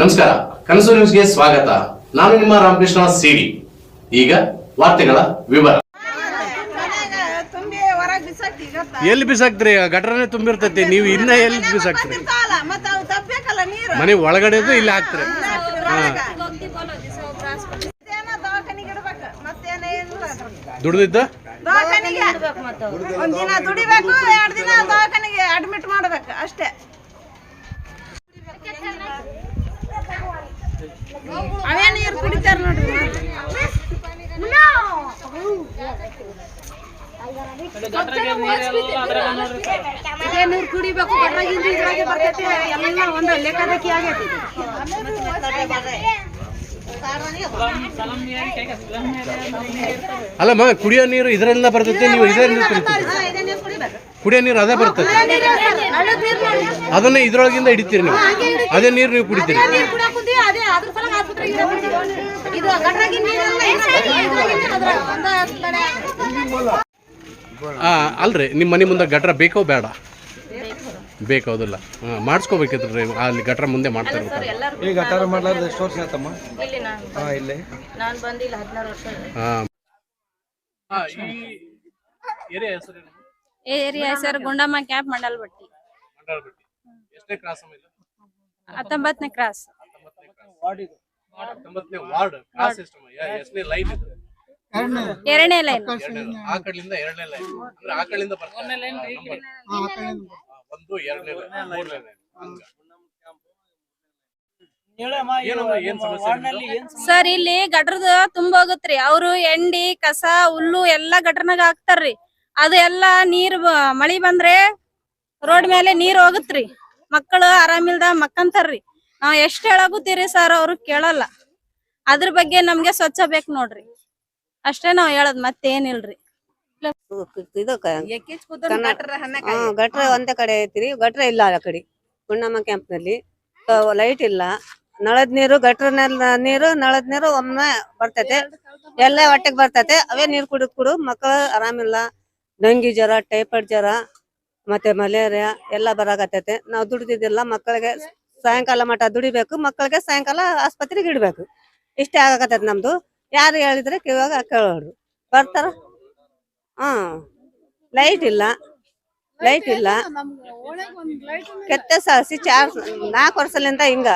ನಮಸ್ಕಾರ ಕನಸು ನ್ಯೂಸ್ಗೆ ಸ್ವಾಗತ. ನಾನು ನಿಮ್ಮ ರಾಮಕೃಷ್ಣ ಸಿಡಿ. ಈಗ ವಾರ್ತೆಗಳ ವಿವರ? ಎಲ್ಲಿ ಬಿಸಾಕ್ತಿರಿ? ಗಟ್ರನೇ ತುಂಬಿರ್ತೈತಿ. ನೀವು ಇನ್ನ ಎಲ್ಲಿ ಬಿಸಾಕ್ತಿರಿ? ಮನೆ ಒಳಗಡೆದು ಇಲ್ಲಿ ಹಾಕ್ತ್ರಿ. ದುಡ್ದಿದ್ದ? ದವಾಖಾನಿಗೆ ಒಂದ್ ದಿನ ದುಡಿಬೇಕು ಎರಡ್ ದಿನ ದವಾಖಾನೆಗೆ ಅಡ್ಮಿಟ್ ಮಾಡ್ಬೇಕು ಅಷ್ಟೇ ಅವೇ ನೀರು ಕುಡಿತಾರ ನೋಡ್ರಿ ನೀರು ಕುಡಿಬೇಕು ಗಟ್ರಾಗಿಂದ ಇದ್ರಾಗೆ ಬರ್ತೈತಿ. ಎಲ್ಲ ಒಂದು ಲೆಕ್ಕದಕ್ಕಿ ಆಗೈತಿ. ಅಲ್ಲ ಮ ಕುಡಿಯೋ ನೀರು ಇದರಿಂದ ಬರ್ತೈತಿ ನೀವು ಇದರಿಂದ ಕುಡಿತೀರಿ. ಕುಡಿಯೋ ನೀರು ಅದೇ ಬರ್ತೈತಿ. ಅದನ್ನ ಇದ್ರೊಳಗಿಂದ ಹಿಡಿತೀರಿ ನೀವು. ಅದೇ ನೀರು ನೀವು ಕುಡಿತೀರಿ. ಕುಡಿಯಾಕುಂತೀವಿ ಅದೇ ಅದ್ರ ಸಲ ಆಸ್ಪತ್ರೆಗೆ ಇದು ನೀರೆಲ್ಲ ಅಲ್ರಿ ನಿಮ್ಮ ಮನೆ ಮುಂದೆ ಗಟ್ರ ಬೇಕೋ ಬೇಡ? ಬೇಕು ಮಾಡಿಸ್ಕೋಬೇಕಿತ್ತು ಹಾಂ ಮಾಡಿಸ್ಕೋಬೇಕಿದ್ರಿ ಅಲ್ಲಿ ಗಟ್ರ ಮುಂದೆ ಮಾಡ್ತಾರೆ ಗಟಾರ ಮಾಡ್ಲಾರ್ದು ಎಷ್ಟು ವರ್ಷ ಆಯ್ತಮ್ಮ? ಹಾ ಇಲ್ಲಿ. ನಾನು ಬಂದಿಲ್ಲ ಹದಿನಾರು ವರ್ಷ ಹಾಂ. ಈ ಏರಿಯಾ ಹೆಸರು ಏರಿಯಾ ಹೆಸರು ಗುಂಡಮ್ಮ ಕ್ಯಾಪ್ ಮಂಡಲ್ ಬಟ್ಟಿ ಎಷ್ಟೇ ಕ್ರಾಸ್ ಹತ್ತೊಂಬತ್ತನೇ ಕ್ರಾಸ್ ಹತ್ತೊಂಬತ್ತನೇ ವಾರ್ಡ್ ಕ್ರಾಸ್ ಎಷ್ಟಮ್ಮ? ಎಷ್ಟನೇ ಲೈನ್ ಇದು? ಎರಡನೇ ಲೈನ್ ಎರಡನೇ ಆ ಕಡೆಯಿಂದ ಎರಡನೇ ಲೈನ್ ಅಂದ್ರೆ ಆ ಕಡೆಯಿಂದ ಬರ್ತಾರೆ. ಒಂದು ಎರಡನೇ ಲೈನ್ ಮೂರನೇ ಲೈನ್ ಹಂಗ. ಏನಮ್ಮ ಏನ್ ಸಮಸ್ಯೆ ಸರ್ ಇಲ್ಲಿ ಗಟ್ರದ ತುಂಬ ಅವರು ಅವ್ರು ಎಂಡಿ ಕಸ ಹುಲ್ಲು ಎಲ್ಲಾ ಗಟ್ರನಾಗ ಹಾಕ್ತಾರ್ರಿ. ಅದು ಎಲ್ಲಾ ನೀರ್ ಮಳಿ ಬಂದ್ರೆ ರೋಡ್ ಮೇಲೆ ನೀರ್ ಹೋಗುತ್ರಿ. ಮಕ್ಕಳು ಆರಾಮಿಲ್ದ ಮಕ್ಕಂತಾರ್ರಿ. ನಾವ್ ಎಷ್ಟ್ ಹೇಳಾಗುತ್ತೀರಿ ಸರ್ ಅವ್ರು ಕೇಳಲ್ಲ. ಅದ್ರ ಬಗ್ಗೆ ನಮ್ಗೆ ಸ್ವಚ್ಛ ಬೇಕ್ ನೋಡ್ರಿ. ಅಷ್ಟೇ ನಾವ್ ಹೇಳದ್ ಮತ್ತೇನಿಲ್ರಿ. ಇದು ಗಟ್ರ ಒಂದೇ ಕಡೆ ಐತ್ರಿ. ಗಟ್ರ ಇಲ್ಲ ಆ ಕಡೆ ಪುಣ್ಣಮ್ಮ ಕ್ಯಾಂಪ್ನಲ್ಲಿ. ಲೈಟ್ ಇಲ್ಲ. ನಳದ್ ನೀರು, ಗಟ್ರ ನೀರು, ನಳದ್ ನೀರು ಒಮ್ಮೆ ಬರ್ತೈತೆ. ಎಲ್ಲ ಹೊಟ್ಟೆಗೆ ಬರ್ತೈತೆ. ಅವೇ ನೀರು ಕುಡಿದ್ ಕುಡು ಮಕ್ಕಳು ಆರಾಮಿಲ್ಲ. ಡಂಗಿ ಜ್ವರ, ಟೈಫಾಯ್ಡ್ ಜ್ವರ, ಮತ್ತೆ ಮಲೇರಿಯಾ ಎಲ್ಲ ಬರಾಕತ್ತೈತೆ. ನಾವು ದುಡಿದಿದ್ದಿಲ್ಲ, ಮಕ್ಕಳಿಗೆ ಸಾಯಂಕಾಲ ಮಟ ದುಡಿಬೇಕು. ಮಕ್ಕಳಿಗೆ ಸಾಯಂಕಾಲ ಆಸ್ಪತ್ರೆಗೆ ಇಡ್ಬೇಕು. ಇಷ್ಟೇ ಆಗಕತ್ತೈತೆ ನಮ್ದು. ಯಾರು ಹೇಳಿದ್ರೆ ಕಿವಾಗ ಕೇಳೋರು. ಬರ್ತಾರ? ಹಾ. ಲೈಟ್ ಇಲ್ಲ. ಲೈಟ್ ಇಲ್ಲ. ಕೆತ್ತ ಸಾಸಿ ಚಾರ್ ನಾಲ್ಕು ವರ್ಷಲಿಂದ ಹಿಂಗ.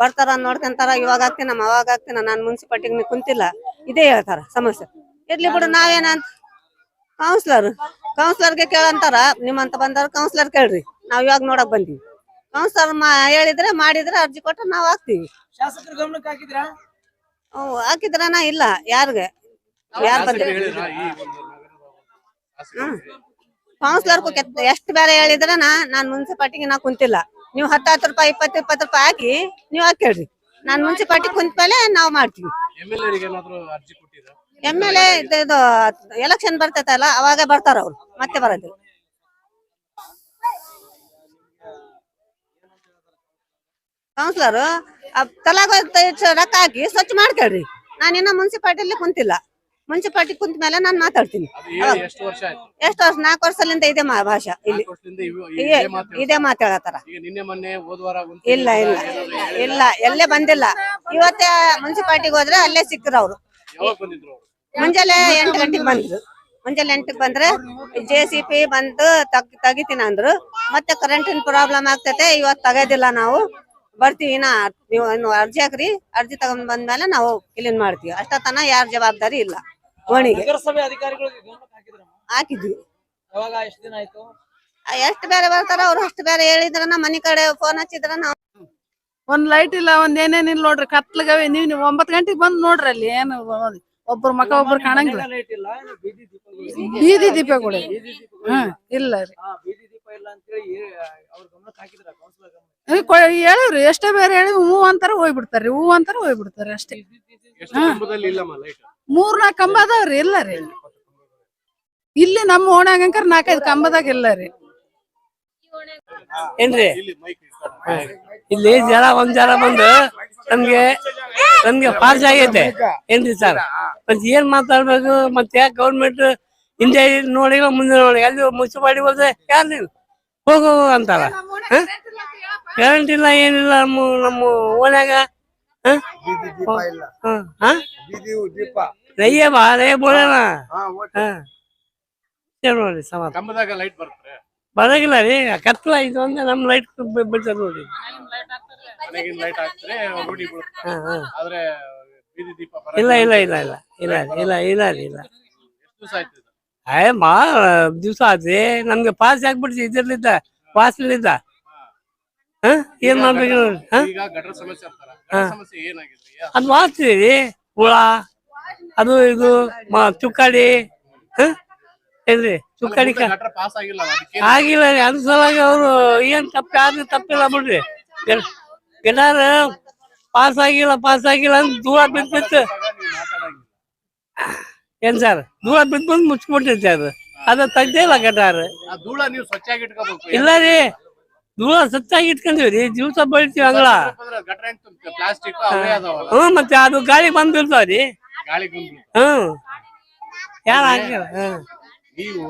ಬರ್ತಾರ ನೋಡ್ಕೊಂತಾರ, ಇವಾಗ ನಮ್ಮ ಅವಾಗ ಆಗ್ತೀನ ನಾನು ಮುನ್ಸಿಪಾಲ್ಟಿಗೆ ಕುಂತಿಲ್ಲ. ಇದೇ ಹೇಳ್ತಾರ ಸಮಸ್ಯೆ. ಇರ್ಲಿ ಬಿಡು ನಾವೇನಂತ ಕೌನ್ಸಿಲರ್ ಕೌನ್ಸಿಲರ್ಗೆ ಕೇಳಂತಾರ ನಿಮ್ಮಂತ ಬಂದಾರ ಕೌನ್ಸಿಲರ್ ಕೇಳ್ರಿ. ನಾವ್ ಇವಾಗ ನೋಡಕ್ ಬಂದೀವಿ. ಕೌನ್ಸಿಲರ್ ಹೇಳಿದ್ರೆ, ಮಾಡಿದ್ರೆ ಅರ್ಜಿ ಕೊಟ್ರೆ ನಾವ್ ಹಾಕ್ತಿವಿ ಶಾಸಕರ ಗಮನಕ್ಕೆ ಹಾಕಿದ್ರಾ ಹ್ಮ್, ಹಾಕಿದ್ರನ ಇಲ್ಲ ಯಾರಿಗೆ? ಯಾರ್ ಬಂದಿಲ್ಲ ಹೇಳಿದ್ರ ಈ ಒಂದು ಕೌನ್ಸಿಲರ್ ಎಷ್ಟು ಬೇರೆ ಹೇಳಿದ್ರ ನಾ ನಾನ್ ಮುನ್ಸಿಪಾಲ್ಟಿಗೆ ನಾ ಕುಂತಿಲ್ಲ. ನೀವು ಹತ್ತು ಹತ್ತು ರೂಪಾಯಿ ಇಪ್ಪತ್ತು ಇಪ್ಪತ್ತು ರೂಪಾಯಿ ಹಾಕಿ ನೀವು ಹಾಕೇಳ್ರಿ ನಾನ್ ಮುನ್ಸಿಪಾಲ್ಟಿ ಕುಂತ ಮೇಲೆ ನಾವು ಮಾಡ್ತೀವಿ. ಎಂ ಎಲ್ ಎ ಇದು ಎಲೆಕ್ಷನ್ ಬರ್ತೈತಲ್ಲ ಅವಾಗ ಬರ್ತಾರ ಅವ್ರು ಮತ್ತೆ ಬರೋದಿಲ್ಲ. ಕೌನ್ಸಿಲರ್ ತಲಾಗ ರೊಕ್ಕ ಹಾಕಿ ಸ್ವಚ್ಛ ಮಾಡ್ಕೊಳ್ರಿ. ನಾನು ಇನ್ನ ಮುನ್ಸಿಪಾಲ್ಟಿಲಿ ಕುಂತಿಲ್ಲ. ಮುನ್ಸಿಪಾಲ್ಟಿ ಕುಂತ ಮೇಲೆ ನಾನು ಮಾತಾಡ್ತೀನಿ. ಎಷ್ಟು ವರ್ಷ ನಾಲ್ಕು ವರ್ಷದಿಂದ ಇದೆ ಮಾ ಭಾಷಾ ಇಲ್ಲಿ. ಇದೇ- ಇದೇ ಮಾತು ಇದೇ ಮಾತಾಡತಾರ. ಇಲ್ಲ ಇಲ್ಲ ಇಲ್ಲ ಎಲ್ಲೇ ಬಂದಿಲ್ಲ. ಇವತ್ತೇ ಮುನ್ಸಿಪಾಲ್ಟಿಗೆ ಹೋದ್ರೆ ಅಲ್ಲೇ ಸಿಕ್ಕರು ಅವ್ರು? ಮುಂಜಾನೆ ಎಂಟು ಗಂಟೆಗೆ ಬಂದ್ರು. ಮುಂಜಾನೆ ಎಂಟಕ್ಕೆ ಬಂದ್ರೆ ಜೆ ಸಿ ಪಿ ಬಂದು ತಗ್ ತೆಗಿತೀನಿ ಅಂದ್ರು. ಮತ್ತೆ ಕರೆಂಟಿನ ಪ್ರಾಬ್ಲಮ್ ಆಗ್ತೈತೆ ಇವತ್ತು ತೆಗೋದಿಲ್ಲ ನಾವು. ಬರ್ತೀವಿ ನಾ ನೀವು ಅರ್ಜಿ ಹಾಕ್ರಿ ಅರ್ಜಿ ತಗೊಂಡ್ ಬಂದ್ಮೇಲೆ ನಾವು ಕ್ಲೀನ್ ಮಾಡ್ತೀವಿ. ಅಷ್ಟತನ ಯಾರ ಜವಾಬ್ದಾರಿ ಇಲ್ಲ. ಓಣಿಗೆ ನಗರಸಭೆ ಅಧಿಕಾರಿಗಳಿಗೆ ಗಮನಕ್ಕೆ ಹಾಕಿದ್ರಮ್ಮ ಹಾಕಿದ್ವಿ. ಯಾವಾಗ ಎಷ್ಟು ದಿನ ಆಯ್ತು? ಎಷ್ಟು ಬೇರೆ ಬರ್ತಾರ ಅವ್ರು ಅಷ್ಟು ಬೇರೆ ಹೇಳಿದ್ರ ನಮ್ಮ ಮನೆ ಕಡೆ ಫೋನ್ ಹಚ್ಚಿದ್ರ ನಾವು ಒಂದ್ ಲೈಟ್ ಇಲ್ಲ ಒಂದ್ ಏನೇನಿಲ್ಲ ನೋಡ್ರಿ ಕತ್ಲಗವೆ ನೀವ್ ನೀವ್ ಒಂಬತ್ ಗಂಟೆಗೆ ಬಂದ್ ನೋಡ್ರಿ ಅಲ್ಲಿ ಏನು ಒಬ್ರು ಮಕ ಒಬ್ರು ಕಾಣಂಗಿಲ್ಲ. ಲೈಟ್ ಇಲ್ಲ ಬೀದಿ ದೀಪಗಳು? ಬೀದಿ ದೀಪಗಳು. ಹ್ಮ್ ಇಲ್ಲ. ರೀ. ಹಾ ಬೀದಿ ದೀಪ ಇಲ್ಲ ಅಂತೇಳಿ ಏ- ಅವ್ರ ಗಮನಕ್ಕೆ ಹಾಕಿದ್ರ ಕೌನ್ಸಿಲರ್ ಗಮನ ಏ, ಕೊ- ಹೇಳಿವ್ರಿ ಎಷ್ಟೇ ಬೇರೆ ಹೇಳಿ ಹೂ ಅಂತಾರ ಹೋಗ್ಬಿಡ್ತಾರ್ರಿ ಹೂ ಅಂತಾರ ಹೋಗ್ಬಿಡ್ತಾರ ಅಷ್ಟೇ. ಎಷ್ಟು ಕಂಬದಲ್ಲಿ ಇಲ್ಲಮ್ಮ ಲೈಟ್ ಮೂರ್ ನಾಲ್ಕು ಕಂಬ ಅದಾವ್ರಿ ಇಲ್ಲ ರೀ. ಇಲ್ಲಿ ನಮ್ಮ ಓಣಾಗಂಕರ ನಾಲ್ಕೈದು ಕಂಬದಾಗ ಇಲ್ಲ ರೀ. ಏನ್ರಿ? ಇಲ್ಲಿ ಮೈಕ್. ಇಲ್ಲಿ ಜನ ಒಂದ್ ಜನ ಬಂದು ನಮ್ಗೆ ನಮ್ಗೆ ಪಾಸ್ ಆಗೈತೆ. ಏನ್ರಿ ಸರ್? ಮತ್ ಏನ್ ಮಾತಾಡ್ಬೇಕು? ಮತ್ತೆ ಯಾಕೆ ಗೌರ್ಮೆಂಟ್ ಹಿಂದೆ ನೋಡಿ ಮುಂದೆ ನೋಡಿ ಅಲ್ಲಿ ಮಾಡಿ ಹೋದ್ರೆ ಯಾರು ನೀವು ಹೋಗು ಅಂತಾರ ಹ? ಕರೆಂಟ್ ಇಲ್ಲ ಏನಿಲ್ಲ ನಮ್ಮ ನಮ್ಮ ಓನ್ಯಾಗ? ನಯ್ಯ ಬಾ ನಯ್ಯ ಬೋಳಣ. ನೋಡಿ ಸಮಾಧಾನ. ಕಂಬದಾಗ ಲೈಟ್ ಬರುತ್ತೆ ಬರಂಗಿಲ್ಲ ರೀ ಕತ್ಲ ಇದು ಅಂದ್ರೆ ನಮ್ ಲೈಟ್ ಬಿಡ್ತಾರೆ ನೋಡಿ. ಇಲ್ಲ ಇಲ್ಲ ಇಲ್ಲ ಇಲ್ಲ ಇಲ್ಲ ಇಲ್ಲ ಇಲ್ಲ ರೀ ಇಲ್ಲ ಅಯ್ಯ ಮಾ ದಿವಸ ಆದ್ರಿ ನಮ್ಗೆ ಪಾಸ್ ಆಗ್ಬಿಡ್ತಿ ಇದ್ರಲಿದ್ದ ಪಾಸ್ ಇಲ್ಲಿದ್ದ ಏನ್ ಮಾಡ್ಬೇಕು ಅದು ಮಾಡ್ತೀವಿ ಹುಳ ಅದು ಇದು ಮ- ಚುಕ್ಕಾಡಿ ಏನ್ರಿ ಚುಕ್ಕಾಡಿ ಆಗಿಲ್ಲ ರೀ ಅದ್ರ ಸಲುವಾಗಿ ಅವರು ಏನ್ ತಪ್ಪ ಯಾರು ತಪ್ಪಿಲ್ಲ ಬಿಡ್ರಿ. ಏನಾರ ಪಾಸ್ ಆಗಿಲ್ಲ ಪಾಸ್ ಆಗಿಲ್ಲ ಅಂತ ದೂರ ಬಿದ್ದು ಬಿತ್ತು ಏನ್ ಸರ್? ದೂರ ಬಿದ್ದು ಬಂದು ಮುಚ್ಚಿಬಿಟ್ಟೈತೆ ಅದು. ಅದ ತಗ್ದೇ ಇಲ್ಲ ಗಟಾರ. ಧೂಳ ನೀವು ಸ್ವಚ್ಛಾಗಿ ಇಟ್ಕೋಬೇಕು. ಇಲ್ಲ ರೀ. ದೂರ ಸ್ವಚ್ಛಾಗಿ ಇಟ್ಕೊಂಡಿವಿ ರೀ ದಿವಸ ಬೆಳಿತೀವಿ ಅಂಗಳ ಪ್ಲಾಸ್ಟಿಕ್ ಹ್ಮ್ ಮತ್ತೆ ಅದು ಗಾಳಿ ಬಂದಿರ್ತಾವ ರೀ. ಗಾಳಿ ಹ್ಮ್ ಯಾರ ಹಾಕಿಲ್ಲ ಹ್ಮ್ ನೀವು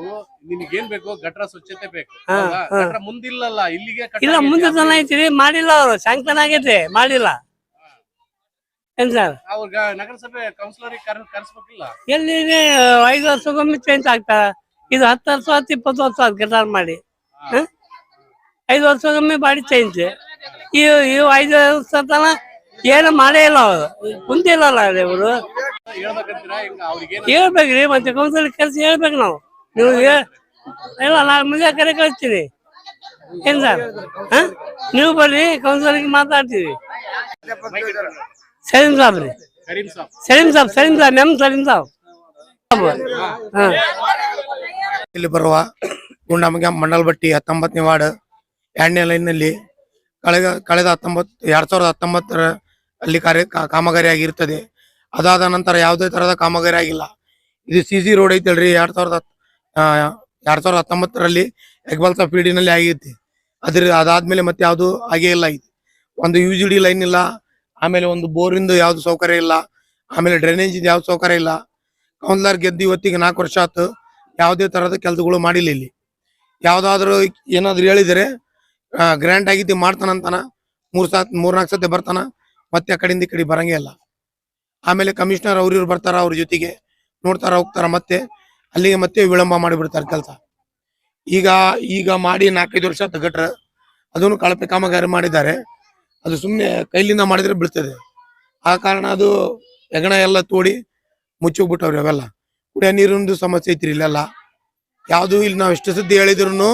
ನಿನಗೇನ್ ಬೇಕು? ಗಟ್ರ ಸ್ವಚ್ಛತೆ ಬೇಕು. ಗಟ್ರ ಮುಂದಿಲ್ಲಲ್ಲ ಇಲ್ಲಿಗೆ ಇಲ್ಲ. ಮುಂದೆ ತನ ಐತಿ ರೀ ಮಾಡಿಲ್ಲ ಅವರು. ಶಾಂಕ್ಷನ್ ಆಗೈತಿ ಮಾಡಿಲ್ಲ. ಏನ್ ಸರ್? ಅವ್ರ ನಗರಸಭೆ ಕೌನ್ಸಿಲರ್ ಕರೆಸ್ಬೇಕಿಲ್ಲ? ಎಲ್ಲಿ? ಐದು ವರ್ಷಕ್ಕೊಮ್ಮೆ ಚೇಂಜ್ ಆಗ್ತಾರ ಇದು ಹತ್ತು ವರ್ಷ ಹತ್ತು ಇಪ್ಪತ್ತು ವರ್ಷ ಆಯ್ತು ಗಟಾರ್ ಮಾಡಿ? ಐದು ವರ್ಷಕ್ಕೊಮ್ಮೆ ಬಾಡಿ ಚೇಂಜ್ ಇವು ಇವು ಐದು ವರ್ಷ ತನ ಏನು ಮಾಡೇ ಇಲ್ಲ ಅವರು. ಕುಂತಿಲ್ಲಲ್ಲ ಇವರು. ಹೇಳ್ಬೇಕ್ರಿ ಮತ್ತೆ ಕೌನ್ಸಿಲ್ ಕೆಲಸ ಹೇಳ್ಬೇಕು ನಾವು. ನೀವು ಇಲ್ಲ ನಾನು ಮುಂದೆ ಕರೆ ಕಳಿಸ್ತೀನಿ. ಏನ್ ಸರ್? ನೀವು ಬರ್ರಿ ಕೌನ್ಸಿಲರ್ಗೆ ಮಾತಾಡ್ತೀವಿ. ಸಲೀಂ ಸಾಬ್ ರೀ. ಸಾಬ್. ಸಲೀಂ ಸಾಬ್ ಸಲೀಂ ಸಾಬ್ ನಮ್ ಸಲೀಂ ಸಾಬ್. ಹಾ. ಇಲ್ಲಿ ಬರುವ ಗುಂಡಮಗ ಮಂಡಲ್ಬಟ್ಟಿ ಹತ್ತೊಂಬತ್ತನೇ ವಾರ್ಡ್ ಎರಡನೇ ಲೈನ್ನಲ್ಲಿ ಕಳೆದ ಕಳೆದ ಹತ್ತೊಂಬತ್ತು ಎರಡ್ ಸಾವಿರದ ಹತ್ತೊಂಬತ್ತರ ಅಲ್ಲಿ ಕಾರ್ಯ ಕಾಮಗಾರಿ ಆಗಿರ್ತದೆ. ಅದಾದ ನಂತರ ಯಾವುದೇ ತರಹದ ಕಾಮಗಾರಿ ಆಗಿಲ್ಲ. ಇದು ಸಿ ಸಿ ರೋಡ್ ಐತಲ್ರಿ ಎರಡ್ ಸಾವಿರದ ಎರಡ್ ಸಾವಿರದ ಹತ್ತೊಂಬತ್ತರಲ್ಲಿ ಎಗ್ಬಲ್ಸ ಫೀಡಿನಲ್ಲಿ ಆಗೈತಿ ಅದ್ರ ಅದಾದ್ಮೇಲೆ ಮತ್ತೆ ಯಾವುದು ಆಗೇ ಇಲ್ಲ ಇದು. ಒಂದು ಯು ಜಿ ಡಿ ಲೈನ್ ಇಲ್ಲ ಆಮೇಲೆ ಒಂದು ಬೋರಿಂದು ಯಾವ್ದು ಸೌಕರ್ಯ ಇಲ್ಲ. ಆಮೇಲೆ ಡ್ರೈನೇಜ್ ಯಾವ್ದು ಸೌಕರ್ಯ ಇಲ್ಲ. ಕೌನ್ಸಿಲರ್ ಗೆದ್ದು ಇವತ್ತಿಗೆ ನಾಲ್ಕು ವರ್ಷ ಆತು. ಯಾವುದೇ ತರಹದ ಕೆಲಸಗಳು ಮಾಡಿಲ್ಲ ಇಲ್ಲಿ. ಯಾವ್ದಾದ್ರು ಏನಾದ್ರು ಹೇಳಿದರೆ ಗ್ರ್ಯಾಂಟ್ ಆಗಿದ್ದು ಮಾಡ್ತಾನಂತಾನ ಮೂರ್ ಸಾತ್ ಮೂರ್ನಾಲ್ಕು ಸತಿ ಬರ್ತಾನ. ಮತ್ತೆ ಆ ಕಡೆಯಿಂದ ಈ ಕಡೆ ಬರಂಗೇ ಇಲ್ಲ. ಆಮೇಲೆ ಕಮಿಷನರ್ ಅವ್ರ ಇವ್ರು ಬರ್ತಾರ ಅವ್ರ ಜೊತೆಗೆ. ನೋಡ್ತಾರ, ಹೋಗ್ತಾರ ಮತ್ತೆ. ಅಲ್ಲಿಗೆ ಮತ್ತೆ ವಿಳಂಬ ಮಾಡಿಬಿಡ್ತಾರೆ ಕೆಲಸ. ಈಗ ಈಗ ಮಾಡಿ ನಾಲ್ಕೈದು ವರ್ಷ ತಗಟ್ರ ಅದನ್ನು ಕಳಪೆ ಕಾಮಗಾರಿ ಮಾಡಿದ್ದಾರೆ. ಅದು ಸುಮ್ಮನೆ ಕೈಲಿಂದ ಮಾಡಿದ್ರೆ ಬೀಳ್ತದೆ. ಆ ಕಾರಣ ಅದು ಹೆಗಣ ಎಲ್ಲ ತೋಡಿ ಮುಚ್ಚೋಗ್ಬಿಟ್ಟವ್ರಿ ಅವೆಲ್ಲ ಕುಡಿಯೋ ನೀರಿನದು ಸಮಸ್ಯೆ ಐತ್ರಿ ಇಲ್ಲೆಲ್ಲ. ಯಾವುದು ಇಲ್ಲಿ, ನಾವು ಎಷ್ಟು ಸುದ್ದಿ ಹೇಳಿದ್ರು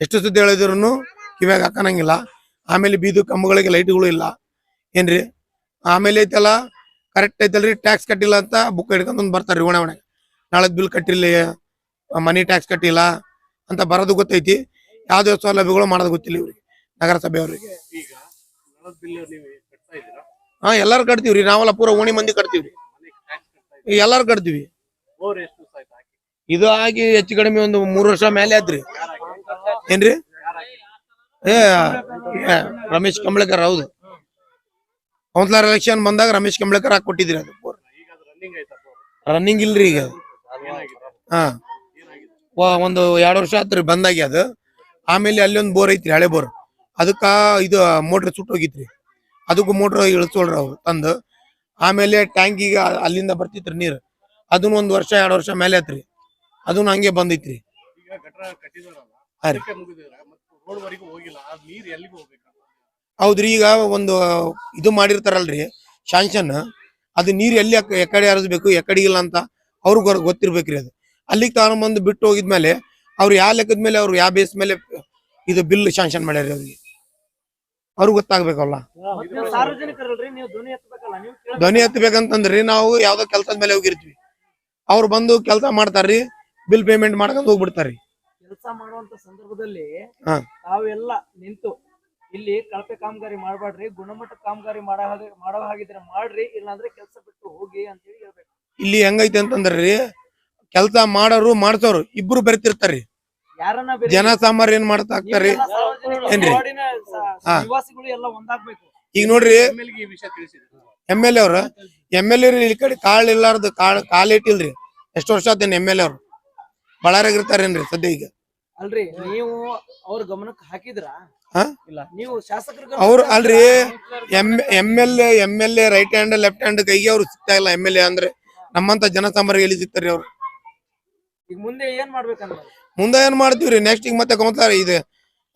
ಎಷ್ಟು ಸುದ್ದಿ ಹೇಳಿದ್ರು ಕಿವ್ಯಾಗ ಹಾಕನಂಗಿಲ್ಲ. ಆಮೇಲೆ ಬೀದು ಕಂಬಗಳಿಗೆ ಲೈಟ್ಗಳು ಇಲ್ಲ. ಏನ್ರಿ? ಆಮೇಲೆ ಐತಲ್ಲ ಕರೆಕ್ಟ್ ಐತಲ್ರಿ ಟ್ಯಾಕ್ಸ್ ಕಟ್ಟಿಲ್ಲ ಅಂತ ಬುಕ್ ಹಿಡ್ಕೊಂಡ್ ಬರ್ತಾರೆ ಒಣೆ ನಾಳೆ ಬಿಲ್ ಕಟ್ಟಿಲ್ಲ ಮನಿ ಟ್ಯಾಕ್ಸ್ ಕಟ್ಟಿಲ್ಲ ಅಂತ ಬರೋದು ಗೊತ್ತೈತಿ. ಯಾವ್ದೇ ಸೌಲಭ್ಯಗಳು ಮಾಡೋದು ಗೊತ್ತಿಲ್ಲ ಇವ್ರಿಗೆ, ನಗರಸಭೆಯವ್ರಿಗೆ. ಈಗ ಹಾ ಎಲ್ಲಾರು ಕಟ್ತೀವ್ರಿ ನಾವೆಲ್ಲ ಪೂರ ಓಣಿ ಮಂದಿ ಕಟ್ತೀವ್ರಿ ಎಲ್ಲಾರು ಕಟ್ತೀವಿ. ಇದು ಆಗಿ ಹೆಚ್ಚು ಕಡಿಮೆ ಒಂದು ಮೂರು ವರ್ಷ ಮೇಲೆ ಆದ್ರಿ ಏನ್ರಿ? ಏ ರಮೇಶ್ ಕಂಬಳಕರ್ ಹೌದು. ಕೌನ್ಸಿಲರ್ ಎಲೆಕ್ಷನ್ ಬಂದಾಗ ರಮೇಶ್ ಕಂಬಳಕರ್ ಹಾಕಿ ಕೊಟ್ಟಿದ್ರಿ ಅದು ರನ್ನಿಂಗ್ ಇಲ್ರಿ ಈಗ ಹಾ. ಒಂದು ಎರಡು ವರ್ಷ ಆತ್ರಿ ಬಂದಾಗಿ ಅದು. ಆಮೇಲೆ ಅಲ್ಲಿ ಒಂದು ಬೋರ್ ಐತ್ರಿ ಹಳೆ ಬೋರ್. ಅದಕ್ಕ ಇದು ಮೋಟ್ರ್ ಸುಟ್ಟು ಹೋಗಿತ್ರಿ ಅದಕ್ಕೂ ಮೋಟ್ರ್ ಇಳಿಸೋಳ್ರಿ ಅವ್ರು ತಂದು. ಆಮೇಲೆ ಟ್ಯಾಂಕಿಗೆ ಅಲ್ಲಿಂದ ಬರ್ತಿತ್ರಿ ನೀರು. ಅದನ್ನ ಒಂದ್ ವರ್ಷ ಎರಡು ವರ್ಷ ಮೇಲೆ ಆತ್ರಿ. ಅದನ್ನ ಹಂಗೆ ಬಂದೈತ್ರಿ. ಈಗ ಹೌದ್ರಿ ಈಗ ಒಂದು ಇದು ಮಾಡಿರ್ತಾರಲ್ರಿ ಶಾಂಕ್ಷನ್. ಅದು ನೀರ್ ಎಲ್ಲಿ ಎಕಡೆ ಹರಿಸ್ಬೇಕು ಎಕಡೆ ಇಲ್ಲ ಅಂತ ಅವ್ರಿಗೆ ಗೊತ್ತಿರ್ಬೇಕ್ರಿ ಅದು. ಅಲ್ಲಿಗೆ ತಗೊಂಡ್ಬಂದು ಬಿಟ್ಟು ಹೋಗಿದ್ಮೇಲೆ ಅವ್ರು ಯಾವ ಲೆಕ್ಕದ ಮೇಲೆ ಅವ್ರು ಯಾವ ಬೇಸ್ ಮೇಲೆ ಇದು ಬಿಲ್ ಶಾಂಕ್ಷನ್ ಮಾಡ್ಯಾರ ಅವ್ರಿಗೆ. ಅವ್ರಿಗೆ ಗೊತ್ತಾಗ್ಬೇಕಲ್ಲ. ಧ್ವನಿ ಹತ್ತಬೇಕಂತಂದ್ರಿ ನೀವು ಎತ್ತಬೇಕಂತಂದ್ರಿ ಯಾವ್ದೋ ಕೆಲ್ಸದ ಮೇಲೆ ಹೋಗಿರ್ತೀವಿ. ಅವ್ರು ಬಂದು ಕೆಲಸ ಮಾಡ್ತಾರ್ರಿ ಬಿಲ್ ಪೇಮೆಂಟ್ ಮಾಡ್ಕೊಂಡು ಹೋಗ್ಬಿಡ್ತಾರ್ರಿ. ಕೆಲಸ ಮಾಡುವಂತ ಸಂದರ್ಭದಲ್ಲಿ ಹಾ. ತಾವೆಲ್ಲ ನಿಂತು ಇಲ್ಲಿ ಕಳಪೆ ಕಾಮಗಾರಿ ಮಾಡಬೇಡ್ರಿ ಗುಣಮಟ್ಟ ಕಾಮಗಾರಿ ಮಾಡೋ ಹಾಗೆ ಮಾಡೋ ಹಾಗಿದ್ರೆ ಮಾಡ್ರಿ ಇಲ್ಲಾಂದ್ರೆ ಕೆಲಸ ಬಿಟ್ಟು ಹೋಗಿ ಅಂತ ಹೇಳಿ ಹೇಳ್ಬೇಕು. ಇಲ್ಲಿ ಹೆಂಗೈತೆ ಅಂತಂದ್ರಿ ಕೆಲಸ ಮಾಡೋರು ಮಾಡ್ಸೋರು ಇಬ್ರು ಬೆರ್ತಿರ್ತಾರ್ರಿ. ಜನ ಸಾಮಾರ್ ಏನ್ ಮಾಡ್ತಾ ಏನ್ರಿ? ಹಾ. ಎಲ್ಲ ಒಂದಾಗ್ಬೇಕು. ಈಗ ನೋಡ್ರಿ ಎಂ ಎಲ್ ಎ ಅವ್ರ ಎಂ ಎಲ್ ಎ ಈ ಕಡೆ ಕಾಳ್ ಇಲ್ಲಾರ್ದು ಕಾಳ್ ಕಾಲ್ ಇಟ್ಟಿಲ್ರಿ. ಎಷ್ಟು ವರ್ಷ ಆತೇನ್ ಎಂ ಎಲ್ ಎ ಅವ್ರು? ಬಳ್ಳಾರಾಗ ಇರ್ತಾರೇನ್ರಿ ಸದ್ಯ ಈಗ? ಅಲ್ರಿ ನೀವು ಅವ್ರ ಗಮನಕ್ಕೆ ಹಾಕಿದ್ರ? ನೀವು ಶಾಸಕರು ಅವ್ರು ಅಲ್ರಿ M M L A M L A right hand left hand ಕೈಗೆ ಅವ್ರು ಸಿಗ್ತಾ ಇಲ್ಲ ಎಂ ಎಲ್ ಎ ಅಂದ್ರೆ ನಮ್ಮಂತ ಜನಸಾಮಾನ್ಯರಿಗೆ ಎಲ್ಲಿ ಸಿಗ್ತಾರ್ರಿ ಅವ್ರು? ಈಗ ಮುಂದೆ ಏನ್ ಮಾಡ್ಬೇಕಂದ್ರೆ? ಮುಂದೆ ಏನ್ ಮಾಡ್ತೀವ್ರಿ ನೆಕ್ಸ್ಟ್ ಈಗ ಮತ್ತೆ ಕೌನ್ಸಿಲರ್ ಇದು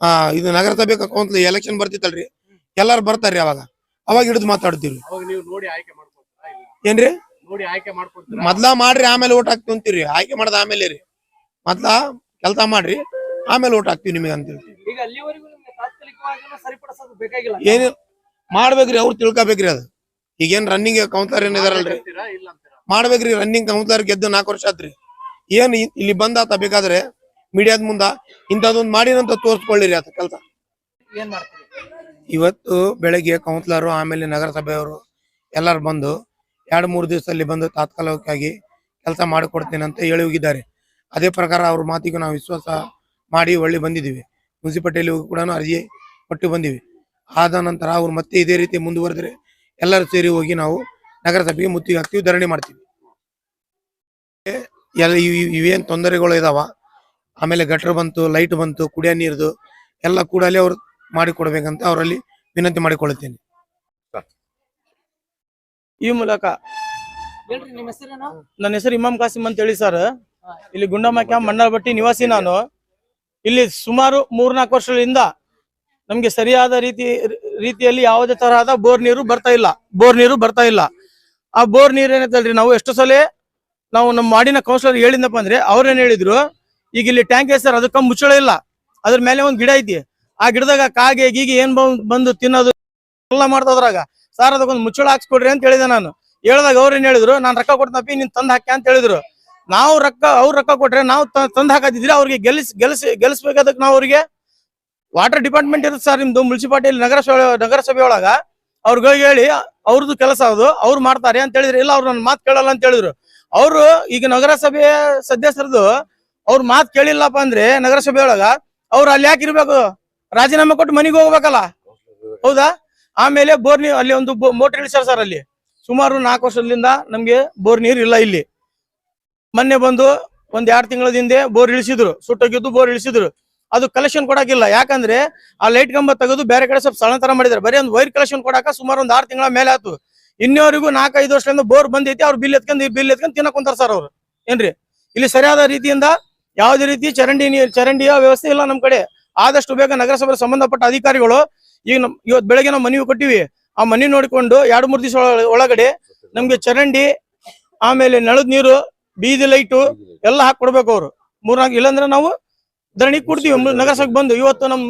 ಆ ಇದು ನಗರಸಭೆ ಕೌನ್ಸಿಲ್ ಎಲೆಕ್ಷನ್ ಬರ್ತಿತ್ತಲ್ರಿ ಎಲ್ಲಾರು ಬರ್ತಾರ್ರಿ ಅವಾಗ. ಅವಾಗ ಹಿಡಿದು ಮಾತಾಡ್ತೀವ್ರಿ ಏನ್ರಿ ಮೊದ್ಲ ಮಾಡ್ರಿ ಆಮೇಲೆ ಓಟ್ ಹಾಕ್ತಿವಿ ಅಂತೀವ್ರಿ ಆಯ್ಕೆ ಮಾಡದ ಆಮೇಲೆ ರೀ. ಮೊದ್ಲ ಕೆಲಸ ಮಾಡ್ರಿ ಆಮೇಲೆ ಓಟ್ ಹಾಕ್ತಿವಿ ನಿಮಗೆ ಬೇಕಾಗಿಲ್ಲ ಏನ್ ಮಾಡ್ಬೇಕ್ರಿ ಅವ್ರು ತಿಳ್ಕೊಬೇಕ್ರಿ ಅದು. ಈಗೇನ್ ರನ್ನಿಂಗ್ ಕೌನ್ಸಿಲರ್ ಏನ್ ಇದಾರಲ್ರಿ? ಅಂತೀರಾ? ಮಾಡ್ಬೇಕ್ರಿ ರನ್ನಿಂಗ್ ಕೌನ್ಸಿಲರ್ ಗೆದ್ದು ನಾಲ್ಕು ವರ್ಷ ಆತ್ರಿ. ಏನ್ ಇಲ್ಲಿ ಇಲ್ಲಿ ಬಂದಾತ ಬೇಕಾದ್ರೆ ಮೀಡಿಯಾದ ಮುಂದ ಇಂಥದೊಂದು ಮಾಡಿರಂತ ತೋರಿಸ್ಕೊಳ್ಳಿರಿ ಆತ ಕೆಲಸ. ಏನ್ ಮಾಡ್ತೀರಿ? ಇವತ್ತು ಬೆಳಗ್ಗೆ ಕೌನ್ಸಿಲರು ಆಮೇಲೆ ನಗರಸಭೆಯವರು ಎಲ್ಲರೂ ಬಂದು ಎರಡು ಮೂರು ದಿವಸದಲ್ಲಿ ಬಂದು ತಾತ್ಕಾಲಿಕವಾಗಿ ಕೆಲಸ ಮಾಡಿಕೊಡ್ತೇನೆ ಅಂತ ಹೇಳಿ ಹೋಗಿದ್ದಾರೆ. ಅದೇ ಪ್ರಕಾರ ಅವ್ರ ಮಾತಿಗೂ ನಾವು ವಿಶ್ವಾಸ ಮಾಡಿ ಒಳ್ಳೆ ಬಂದಿದ್ದೀವಿ. ಮುನ್ಸಿಪಾಲಿಟಿಯಲ್ಲಿ ಕೂಡ ಅರ್ಜಿ ಕೊಟ್ಟು ಬಂದಿವಿ. ಆದ ನಂತರ ಅವ್ರು ಮತ್ತೆ ಇದೇ ರೀತಿ ಮುಂದುವರೆದ್ರೆ ಎಲ್ಲರೂ ಸೇರಿ ಹೋಗಿ ನಾವು ನಗರಸಭೆಗೆ ಮುತ್ತಿಗೆ ಹಾಕ್ತೀವಿ ಧರಣಿ ಮಾಡ್ತೀವಿ. ಎಲ್ಲ ಇವೇನು ಇವ್- ಇವೇನ್ ತೊಂದರೆಗಳು ಇದಾವ? ಆಮೇಲೆ ಗಟ್ರ ಬಂತು ಲೈಟ್ ಬಂತು ಕುಡಿಯೋ ನೀರ್ದು ಎಲ್ಲ ಕೂಡಲೇ ಅವ್ರು ಮಾಡಿಕೊಡ್ಬೇಕಂತ ಅವರಲ್ಲಿ ವಿನಂತಿ ಮಾಡಿಕೊಳ್ಳುತ್ತೇನೆ. ಈ ಮೂಲಕ ಹೇಳ್ರಿ ನಿಮ್ಮ ಹೆಸರೇನು? ನನ್ನ ಹೆಸರು ಇಮಾಮ್ ಕಾಸಿಮ್ ಅಂತ ಹೇಳಿ ಸರ್ ಇಲ್ಲಿ ಗುಂಡಮ್ಮ ಕ್ಯಾಂಪ್ ಮಣ್ಣಾಳ್ಬಟ್ಟಿ ನಿವಾಸಿ ನಾನು. ಇಲ್ಲಿ ಸುಮಾರು ಮೂರ್ನಾಲ್ಕು ವರ್ಷಗಳಿಂದ ನಮ್ಗೆ ಸರಿಯಾದ ರೀತಿ ರೀತಿಯಲ್ಲಿ ಯಾವುದೇ ತರಹದ ಬೋರ್ ನೀರು ಬರ್ತಾ ಇಲ್ಲ ಬೋರ್ ನೀರು ಬರ್ತಾ ಇಲ್ಲ. ಆ ಬೋರ್ ನೀರು ಏನೈತಲ್ರಿ ನಾವು ಎಷ್ಟು ಸಲ ನಾವು ನಮ್ಮ ಮಾಡಿನ ಕೌನ್ಸಿಲರ್ ಹೇಳಿದಪ್ಪ ಅಂದ್ರೆ ಅವ್ರೇನ್ ಹೇಳಿದ್ರು ಈಗ ಇಲ್ಲಿ ಟ್ಯಾಂಕ್ ಐತೆ ಸರ್ ಅದಕ್ಕೆ ಮುಚ್ಚಳ ಇಲ್ಲ. ಅದ್ರ ಮೇಲೆ ಒಂದ್ ಗಿಡ ಐತಿ. ಆ ಗಿಡದಾಗ ಕಾಗೆ, ಗೀಗೆ ಏನ್ ಬಂದ್- ತಿನ್ನೋದು ಎಲ್ಲ ಮಾಡ್ತದ್ರಾಗ ಸರ್ ಅದಕ್ಕೊಂದು ಮುಚ್ಚಳ ಹಾಕ್ಸ್ಕೊಡ್ರಿ ಅಂತ ಹೇಳಿದೆ ನಾನು. ಹೇಳ್ದಾಗ ಅವ್ರು ಏನ್ ಹೇಳಿದ್ರು, ನಾನ್ ರೊಕ್ಕ ಕೊಡ್ತಪ್ಪಿ ನೀನ್ ತಂದ್ ಹಾಕಿ ಅಂತ ಹೇಳಿದ್ರು. ನಾವು ರೊಕ್ಕ, ಅವ್ರು ರೊಕ್ಕ ಕೊಟ್ರೆ ನಾವು ತಂದ ಹಾಕದಿದ್ರೆ ಅವ್ರಿಗೆ ಗೆಲ್ಸ್ ಗೆಲ್ಸ್ ಗೆಲ್ಲಿಸ್ಬೇಕಾದಕ್ ನಾವು ಅವ್ರಿಗೆ ವಾಟರ್ ಡಿಪಾರ್ಟ್ಮೆಂಟ್ ಇರುತ್ತೆ ಸರ್ ನಿಮ್ದು ಮುನ್ಸಿಪಾಲಿಟಿ ನಗರಸಭೆ ನಗರಸಭೆ ಒಳಗ. ಅವ್ರಿಗೆ ಹೇಳಿ ಅವ್ರದ್ದು ಕೆಲಸ ಅದು, ಅವ್ರು ಮಾಡ್ತಾರೆ ಅಂತ ಹೇಳಿದ್ರು, ಇಲ್ಲ, ಅವ್ರು ನನ್ನ ಮಾತು ಕೇಳಲ್ಲ ಅಂತ ಹೇಳಿದ್ರು. ಅವರು ಈಗ ನಗರಸಭೆ ಸದಸ್ಯರದು ಅವ್ರ ಮಾತು ಕೇಳಿಲ್ಲಪ್ಪ ಅಂದ್ರೆ ನಗರಸಭೆ ಒಳಗ ಅವ್ರು ಅಲ್ಲಿ ಯಾಕೆ ಇರ್ಬೇಕು? ರಾಜೀನಾಮೆ ಕೊಟ್ಟು ಮನೆಗೆ ಹೋಗ್ಬೇಕಲ್ಲ. ಹೌದಾ? ಆಮೇಲೆ ಬೋರ್ ನೀರು ಅಲ್ಲಿ ಒಂದು ಮೋಟರ್ ಇಳಿಸ್ಯಾರ ಸರ್ ಅಲ್ಲಿ. ಸುಮಾರು ನಾಲ್ಕು ವರ್ಷದಿಂದ ನಮ್ಗೆ ಬೋರ್ ನೀರು ಇಲ್ಲ ಇಲ್ಲಿ. ಮೊನ್ನೆ ಬಂದು ಒಂದ್ ಎರಡ್ ತಿಂಗಳ ಹಿಂದೆ ಬೋರ್ ಇಳಿಸಿದ್ರು. ಸುಟ್ಟೋಗಿದ್ದು ಬೋರ್ ಇಳಿಸಿದ್ರು. ಅದು ಕಲೆಕ್ಷನ್ ಕೊಡಕ್ಕಿಲ್ಲ ಯಾಕಂದ್ರೆ ಆ ಲೈಟ್ ಕಂಬ ತೆಗೆದು ಬೇರೆ ಕಡೆ ಸ್ವಲ್ಪ ಸ್ಥಳಾಂತರ ಮಾಡಿದ್ದಾರೆ ಬರೀ ಒಂದು ವೈರ್ ಕಲೆಕ್ಷನ್ ಕೊಡಾಕ ಸುಮಾರು ಒಂದ್ ಆರು ತಿಂಗಳ ಮೇಲೆ ಆಯ್ತು ಇನ್ನವರೆಗೂ ನಾಲ್ಕೈದು ವರ್ಷದಿಂದ ಬೋರ್ ಬಂದೈತಿ. ಅವ್ರು ಬಿಲ್ ಎತ್ಕೊಂಡು ಬಿಲ್ ಎತ್ಕೊಂಡು ತಿನ್ನಕ್ ಕುಂತಾರ ಸರ್ ಅವ್ರು. ಏನ್ರಿ? ಇಲ್ಲಿ ಸರಿಯಾದ ರೀತಿಯಿಂದ ಯಾವುದೇ ರೀತಿ ಚರಂಡಿ ನೀರು ಚರಂಡಿಯ ವ್ಯವಸ್ಥೆ ಇಲ್ಲ ನಮ್ ಕಡೆ. ಆದಷ್ಟು ಬೇಗ ನಗರಸಭೆ ಸಂಬಂಧಪಟ್ಟ ಅಧಿಕಾರಿಗಳು ಈಗ ನಮ್ ಇವತ್ತು ಬೆಳಗ್ಗೆ ನಾವು ಮನವಿ ಕೊಟ್ಟಿವಿ. ಆ ಮನಿ ನೋಡಿಕೊಂಡು ಎರಡು ಮೂರು ದಿವಸ ಒಳಗಡೆ ನಮ್ಗೆ ಚರಂಡಿ, ಆಮೇಲೆ ನಳದ್ ನೀರು, ಬೀದಿ ಲೈಟು ಎಲ್ಲ ಹಾಕೊಡ್ಬೇಕು ಅವ್ರು. ಮೂರ್ನಾಲ್ಕು ಇಲ್ಲಾಂದ್ರೆ ನಾವು ಧರಣಿ ಕೊಡ್ತೀವಿ. ನಗರಸಭೆ ಬಂದು ಇವತ್ತು ನಮ್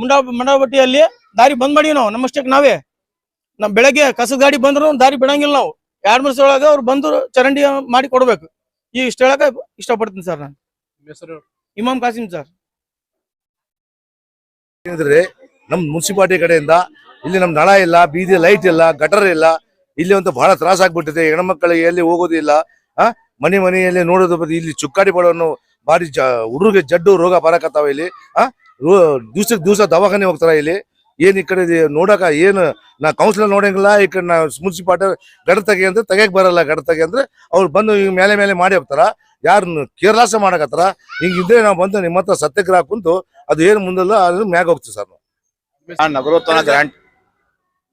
ಮುಂಡಾ ಮಂಡಾವಟಿಯಲ್ಲಿ ದಾರಿ ಬಂದ್ ಮಾಡಿವಿ ನಾವು. ನಮ್ಮಷ್ಟಕ್ಕೆ ನಾವೇ. ನಮ್ ಬೆಳಗ್ಗೆ ಕಸದ ಗಾಡಿ ಬಂದ್ರು ದಾರಿ ಬಿಡಂಗಿಲ್ಲ ನಾವು. ಎರಡ್ ಮೂರು ಒಳಗೆ ಅವ್ರು ಬಂದು ಚರಂಡಿ ಮಾಡಿ ಕೊಡ್ಬೇಕು. ಈ ಇಷ್ಟ ಹೇಳಕ್ಕೆ ಇಷ್ಟಪಡ್ತೀನಿ ಸರ್ ನಾನು. ನಿಮ್ಮ ಹೆಸರು? ಇಮಾಮ್ ಕಾಸಿಂ ಸರ್. ಏನಿದ್ರೆ ನಮ್ ಮುನ್ಸಿಪಾಲಿಟಿ ಕಡೆಯಿಂದ ಇಲ್ಲಿ ನಮ್ ನಳ ಇಲ್ಲ ಬೀದಿ ಲೈಟ್ ಇಲ್ಲ ಗಟರ್ ಇಲ್ಲ ಇಲ್ಲಿ ಒಂದು ಬಹಳ ತ್ರಾಸ ಆಗ್ಬಿಟ್ಟಿದೆ. ಹೆಣ್ಮಕ್ಕಳಿಗೆ ಎಲ್ಲಿ ಹೋಗೋದಿಲ್ಲ ಆ? ಮನೆ ಮನೆಯಲ್ಲಿ ನೋಡೋದು ಬರೀ ಇಲ್ಲಿ ಚುಕ್ಕಾಡಿ ಬಡವನ್ನು ಬಾರಿ ಜ ಹುಡುಗರಿಗೆ ಜಡ್ಡು ರೋಗ ಬರಕತ್ತಾವ ಇಲ್ಲಿ ಆ? ದಿವ್ಸಕ್ಕೆ ದಿವಸ ದವಾಖಾನೆ ಹೋಗ್ತಾರ ಇಲ್ಲಿ. ಏನ್ ಈ ಕಡೆ ನೋಡಕ ಏನು ನಾ ಕೌನ್ಸಿಲರ್ ನೋಡಂಗಿಲ್ಲ ಈ ಕಡೆ ನಾ ಮುನ್ಸಿಪಾಲ್ಟಿ ಗಡ ತೆಗಿ ಅಂದ್ರೆ ತೆಗಿಯಕ್ ಬರಲ್ಲ ಗಡ ತೆಗಿ ಅಂದ್ರೆ ಅವ್ರು ಬಂದು ಈಗ ಮೇಲೆ ಮೇಲೆ ಮಾಡಿ ಹೋಗ್ತಾರ. ಯಾರು ಕೇರ್ಲಾಸ ಮಾಡಕತ್ತಾರ. ಹಿಂಗಿದ್ರೆ ನಾವು ಬಂದು ನಿಮ್ಮ ಹತ್ರ ಸತ್ಯಾಗ್ರಹ ಕುಂತು ಅದು ಏನು ಮುಂದಲ್ಲ ಅದ್ರ ಮ್ಯಾಗ ಹೋಗ್ತೀವಿ ಸರ್ ನಾವು. ನಗರೋತ್ಥಾನ ಗ್ರಾಂಟ್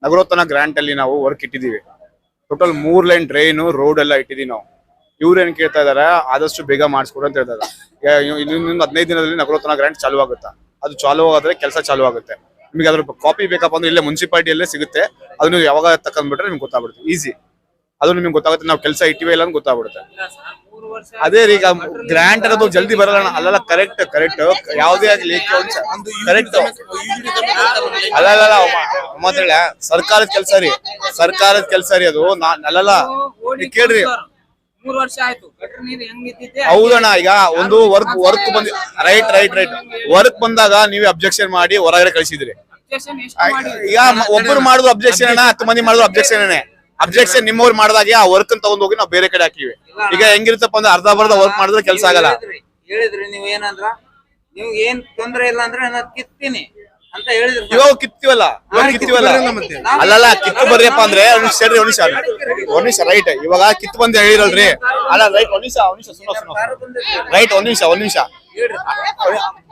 ನಗರೋತ್ತನ ಗ್ರಾಂಟ್ ಅಲ್ಲಿ ನಾವು ವರ್ಕ್ ಇಟ್ಟಿದೀವಿ ಟೋಟಲ್ ಮೂರ್ ಲೈನ್ ಡ್ರೈನ್ ರೋಡ್ ಎಲ್ಲ ಇಟ್ಟಿದೀವಿ ನಾವು. ಇವ್ರು ಏನ್ ಕೇಳ್ತಾ ಇದಾರೆ ಆದಷ್ಟು ಬೇಗ ಮಾಡಿಸ್ಕೊಡು ಅಂತ ಹೇಳ್ತಾ ಇದ್ದಾರೆ ಇನ್ನೊಂದು ಹದಿನೈದು ದಿನದಲ್ಲಿ ನಗರೋತ್ತನ ಗ್ರಾಂಟ್ ಚಾಲು ಆಗುತ್ತಾ ಅದು ಚಾಲು ಆದ್ರೆ ಕೆಲಸ ಚಾಲು ಆಗುತ್ತೆ ನಿಮಗೆ ಅದ್ರ ಕಾಪಿ ಬೇಕಪ್ಪ ಅಂದ್ರೆ ಇಲ್ಲೇ ಮುನ್ಸಿಪಾಲ್ಟಿಯಲ್ಲೇ ಸಿಗುತ್ತೆ. ಅದನ್ನು ಯಾವಾಗ ತಕೊಂಡ್ಬಿಟ್ರೆ ನಿಮ್ಗೆ ಗೊತ್ತಾಗ್ಬಿಡುತ್ತೆ. ಈಸಿ ಅದು ನಿಮ್ಗೆ ಗೊತ್ತಾಗುತ್ತೆ. ನಾವು ಕೆಲಸ ಇಟ್ಟಿವೆ ಇಲ್ಲ ಅಂತ ಗೊತ್ತಾಗ್ಬಿಡುತ್ತೆ. ಅದೇ ರೀ ಈಗ ಗ್ರಾಂಟ್ ಅನ್ನೋದು ಜಲ್ದಿ ಬರಲ್ಲ. ಅಲ್ಲಲ್ಲ ಕರೆಕ್ಟ್ ಕರೆಕ್ಟ್ ಯಾವುದೇ ಆಗಲಿ ಕರೆಕ್ಟ್ ಅಲ್ಲಲ್ಲ ಅಲ್ಲ ಅಲ್ಲ, ಮಾತಾಡ ಸರ್ಕಾರದ ಕೆಲಸ ರೀ. ಸರ್ಕಾರದ ಕೆಲಸ ರೀ ಅದು. ನಾ ಅಲ್ಲಲ್ಲ ಕೇಳ್ರಿ. ಮೂರ್ ವರ್ಷ ಆಯ್ತು. ಗಟ್ರ ನೀರ್ ಹೆಂಗ್ ನಿಂತಿದೆ ಹೌದಣ್ಣ ಈಗ ಒಂದು ವರ್ಕ್ ವರ್ಕ್ ಬಂದಿ ರೈಟ್ ರೈಟ್ ರೈಟ್ ವರ್ಕ್ ಬಂದಾಗ ನೀವೇ ಅಬ್ಜೆಕ್ಷನ್ ಮಾಡಿ ಹೊರಗಡೆ ಕಳಿಸಿದ್ರಿ. ಈಗ ಒಬ್ಬರು ಒಬ್ರು ಮಾಡುದು ಅಬ್ಜೆಕ್ಷನ್ ಅಣ್ಣ ಹತ್ತು ಮಂದಿ ಮಾಡುದು ಅಬ್ಜೆಕ್ಷನ್ ಅಬ್ಜೆಕ್ಷನ್ ನಿಮ್ಮವ್ರು ಮಾಡಿದಾಗ ಆ ವರ್ಕ್ ತಗೊಂಡ್ ಹೋಗಿ ನಾವು ಬೇರೆ ಕಡೆ ಹಾಕಿವಿ ಈಗ ಹೆಂಗಿರುತ್ತಪ್ಪ ಅಂದ್ರೆ ಅರ್ಧ ಬರ್ಧ ವರ್ಕ್ ಮಾಡಿದ್ರೆ ಕೆಲಸ ಆಗಲ್ಲ. ಹೇಳಿದ್ರಿ ನೀವ್ ಏನಂದ್ರ ನಿಮ್ಗೆ ಏನ್ ತೊಂದ್ರೆ ಇಲ್ಲ ಅಂದ್ರೆ ನಾನು ಕಿತ್ತೀನಿ ಇವಾಗ ಕಿತ್ತೀವಲ್ಲ ಇವಾಗ ಕಿತ್ತೀವಲ್ಲ ಅಲ್ಲಲ್ಲ ಕಿತ್ತು ಬರ್ರಿಯಪ್ಪ ಅಂದ್ರೆ ಒಂದ್ ನಿಮಿಷ ಹೇಳ್ರಿ ಒಂದ್ ನಿಮಿಷ ಒಂದ್ ನಿಮಿಷ ರೈಟ್ ಇವಾಗ ಕಿತ್ತು ಬಂದು ಹೇಳಿರಲ್ರಿ ಅಲ್ಲ ರೈಟ್ ಒಂದ್ ನಿಮಿಷ ಒಂದ್ ನಿಮಿಷ ಸುನೋ ಸುನೋ ರೈಟ್ ಒಂದ್ ನಿಮಿಷ ಒಂದ್ ನಿಮಿಷ